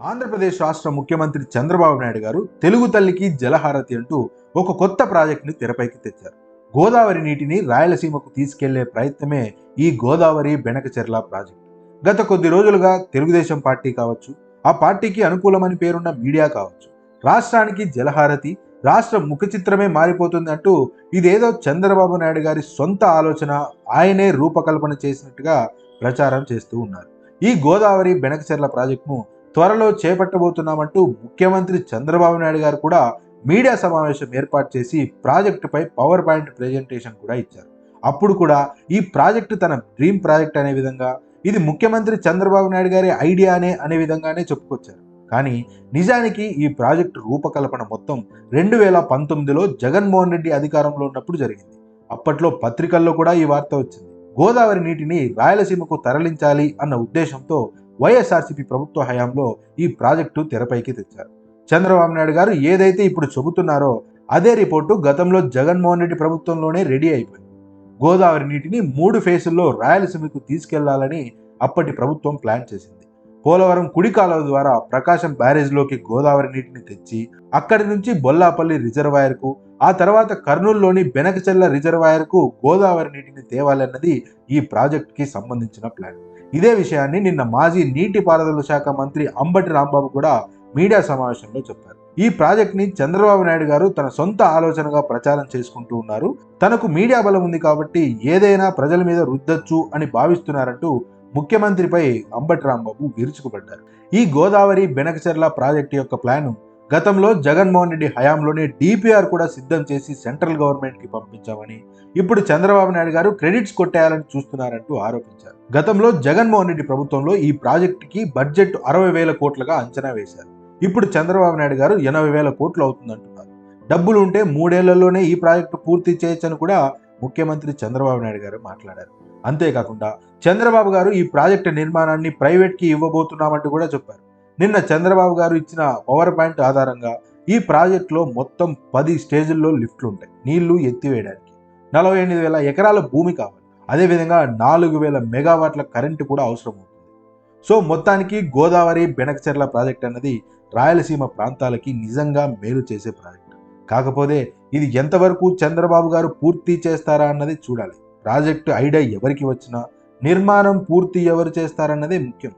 ఆంధ్రప్రదేశ్ రాష్ట్ర ముఖ్యమంత్రి చంద్రబాబు నాయుడు గారు తెలుగు తల్లికి జలహారతి అంటూ ఒక కొత్త ప్రాజెక్టుని తెరపైకి తెచ్చారు. గోదావరి నీటిని రాయలసీమకు తీసుకెళ్ళే ప్రయత్నమే ఈ గోదావరి బెనకచెర్ల ప్రాజెక్టు. గత కొద్ది రోజులుగా తెలుగుదేశం పార్టీ కావచ్చు ఆ పార్టీకి అనుకూలమని పేరున్న మీడియా కావచ్చు రాష్ట్రానికి జలహారతి రాష్ట్ర ముఖ చిత్రమే మారిపోతుంది అంటూ ఇదేదో చంద్రబాబు నాయుడు గారి సొంత ఆలోచన ఆయనే రూపకల్పన చేసినట్టుగా ప్రచారం చేస్తూ ఉన్నారు. ఈ గోదావరి బెనకచెర్ల ప్రాజెక్టును త్వరలో చేపట్టబోతున్నామంటూ ముఖ్యమంత్రి చంద్రబాబు నాయుడు గారు కూడా మీడియా సమావేశం ఏర్పాటు చేసి ప్రాజెక్టుపై పవర్ పాయింట్ ప్రెజెంటేషన్ కూడా ఇచ్చారు. అప్పుడు కూడా ఈ ప్రాజెక్టు తన డ్రీమ్ ప్రాజెక్ట్ అనే విధంగా ఇది ముఖ్యమంత్రి చంద్రబాబు నాయుడు గారి ఐడియానే అనే విధంగానే చెప్పుకొచ్చారు. కానీ నిజానికి ఈ ప్రాజెక్టు రూపకల్పన మొత్తం రెండు వేల పంతొమ్మిదిలో జగన్మోహన్ రెడ్డి అధికారంలో ఉన్నప్పుడు జరిగింది. అప్పట్లో పత్రికల్లో కూడా ఈ వార్త వచ్చింది. గోదావరి నీటిని రాయలసీమకు తరలించాలి అన్న ఉద్దేశంతో వైఎస్ఆర్సీపీ ప్రభుత్వ హయాంలో ఈ ప్రాజెక్టు తెరపైకి తెచ్చారు. చంద్రబాబు నాయుడు గారు ఏదైతే ఇప్పుడు చెబుతున్నారో అదే రిపోర్టు గతంలో జగన్మోహన్ రెడ్డి ప్రభుత్వంలోనే రెడీ అయిపోయింది. గోదావరి నీటిని మూడు ఫేసుల్లో రాయలసీమకు తీసుకెళ్ళాలని అప్పటి ప్రభుత్వం ప్లాన్ చేసింది. పోలవరం కుడి కాలువ ద్వారా ప్రకాశం బ్యారేజ్లోకి గోదావరి నీటిని తెచ్చి అక్కడి నుంచి బొల్లాపల్లి రిజర్వాయర్కు ఆ తర్వాత కర్నూలులోని బెనకచెల్ల రిజర్వాయర్కు గోదావరి నీటిని తేవాలన్నది ఈ ప్రాజెక్టుకి సంబంధించిన ప్లాన్. ఇదే విషయాన్ని నిన్న మాజీ నీటిపారుదల శాఖ మంత్రి అంబటి రాంబాబు కూడా మీడియా సమావేశంలో చెప్పారు. ఈ ప్రాజెక్ట్ని చంద్రబాబు నాయుడు గారు తన సొంత ఆలోచనగా ప్రచారం చేసుకుంటూ ఉన్నారు. తనకు మీడియా బలం ఉంది కాబట్టి ఏదైనా ప్రజల మీద రుద్దొచ్చు అని భావిస్తున్నారంటూ ముఖ్యమంత్రిపై అంబటి రాంబాబు విరుచుకుపడ్డారు. ఈ గోదావరి బెనకచెర్ల ప్రాజెక్టు యొక్క ప్లాను గతంలో జగన్మోహన్ రెడ్డి హయాంలోనే డిపిఆర్ కూడా సిద్ధం చేసి సెంట్రల్ గవర్నమెంట్కి పంపించామని ఇప్పుడు చంద్రబాబు నాయుడు గారు క్రెడిట్స్ కొట్టేయాలని చూస్తున్నారంటూ ఆరోపించారు. గతంలో జగన్మోహన్ రెడ్డి ప్రభుత్వంలో ఈ ప్రాజెక్టుకి బడ్జెట్ అరవై వేల కోట్లుగా అంచనా వేశారు. ఇప్పుడు చంద్రబాబు నాయుడు గారు ఎనభై వేల కోట్లు అవుతుందంటున్నారు. డబ్బులు ఉంటే మూడేళ్ళలోనే ఈ ప్రాజెక్టు పూర్తి చేయొచ్చని కూడా ముఖ్యమంత్రి చంద్రబాబు నాయుడు గారు మాట్లాడారు. అంతేకాకుండా చంద్రబాబు గారు ఈ ప్రాజెక్టు నిర్మాణాన్ని ప్రైవేట్కి ఇవ్వబోతున్నామంటూ కూడా చెప్పారు. నిన్న చంద్రబాబు గారు ఇచ్చిన పవర్ పాయింట్ ఆధారంగా ఈ ప్రాజెక్టులో మొత్తం పది స్టేజుల్లో లిఫ్ట్లు ఉంటాయి నీళ్ళు ఎత్తివేయడానికి. నలభై ఎనిమిది వేల ఎకరాల భూమి కావాలి. అదేవిధంగా నాలుగు వేల మెగావాట్ల కరెంటు కూడా అవసరం అవుతుంది సో మొత్తానికి గోదావరి బెనకచెర్ల ప్రాజెక్ట్ అన్నది రాయలసీమ ప్రాంతాలకి నిజంగా మేలు చేసే ప్రాజెక్ట్. కాకపోతే ఇది ఎంతవరకు చంద్రబాబు గారు పూర్తి చేస్తారా అన్నది చూడాలి. ప్రాజెక్టు ఐడియా ఎవరికి వచ్చినా నిర్మాణం పూర్తి ఎవరు చేస్తారన్నదే ముఖ్యం.